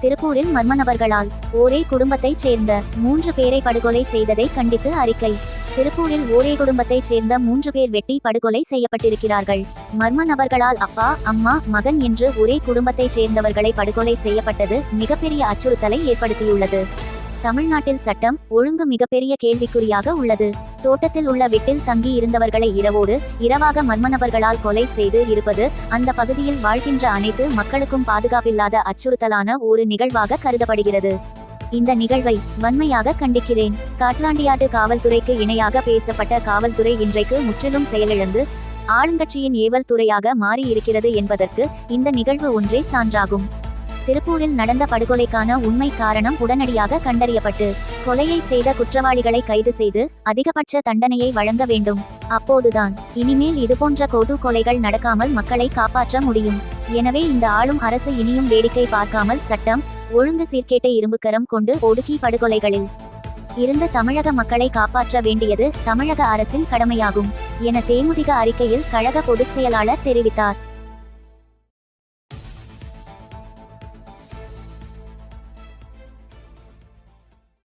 திருப்பூரில் மர்ம நபர்களால் ஒரே குடும்பத்தைச் சேர்ந்த மூன்று பேரை படுகொலை செய்ததை கண்டித்து அறிக்கை. திருப்பூரில் ஒரே குடும்பத்தைச் சேர்ந்த மூன்று பேர் வெட்டி படுகொலை செய்யப்பட்டிருக்கிறார்கள். மர்ம நபர்களால் அப்பா அம்மா மகன் என்று ஒரே குடும்பத்தைச் சேர்ந்தவர்களை படுகொலை செய்யப்பட்டது மிகப்பெரிய அச்சுறுத்தலை ஏற்படுத்தியுள்ளது. தமிழ்நாட்டில் சட்டம் ஒழுங்கு மிகப்பெரிய கேள்விக்குறியாக உள்ளது. தோட்டத்தில் உள்ள வீட்டில் தங்கி இருந்தவர்களை இரவோடு இரவாக மர்மநபர்களால் கொலை செய்து இருப்பது அந்த பகுதியில் வாழ்கின்ற அனைத்து மக்களுக்கும் பாதுகாப்பில்லாத அச்சுறுத்தலான ஒரு நிகழ்வாக கருதப்படுகிறது. இந்த நிகழ்வை வன்மையாக கண்டிக்கிறேன். ஸ்காட்லாந்து காவல்துறைக்கு இணையாக பேசப்பட்ட காவல்துறை இன்றைக்கு முற்றிலும் செயலிழந்து ஆளுங்கட்சியின் ஏவல் துறையாக மாறியிருக்கிறது என்பதற்கு இந்த நிகழ்வு ஒன்றே சான்றாகும். திருப்பூரில் நடந்த படுகொலைக்கான உண்மை காரணம் உடனடியாக கண்டறியப்பட்டு கொலையை செய்த குற்றவாளிகளை கைது செய்து அதிகபட்ச தண்டனையை வழங்க வேண்டும். அப்போதுதான் இனிமேல் இதுபோன்ற கொடு கொலைகள் நடக்காமல் மக்களை காப்பாற்ற முடியும். எனவே இந்த ஆளும் அரசு இனியும் வேடிக்கை பார்க்காமல் சட்டம் ஒழுங்கு சீர்கேட்டை இரும்புக்கரம் கொண்டு ஒடுக்கி படுகொலைகளில் இருந்த தமிழக மக்களை காப்பாற்ற வேண்டியது தமிழக அரசின் கடமையாகும் என தேமுதிக அறிக்கையில் கழக பொதுச் செயலாளர் தெரிவித்தார்.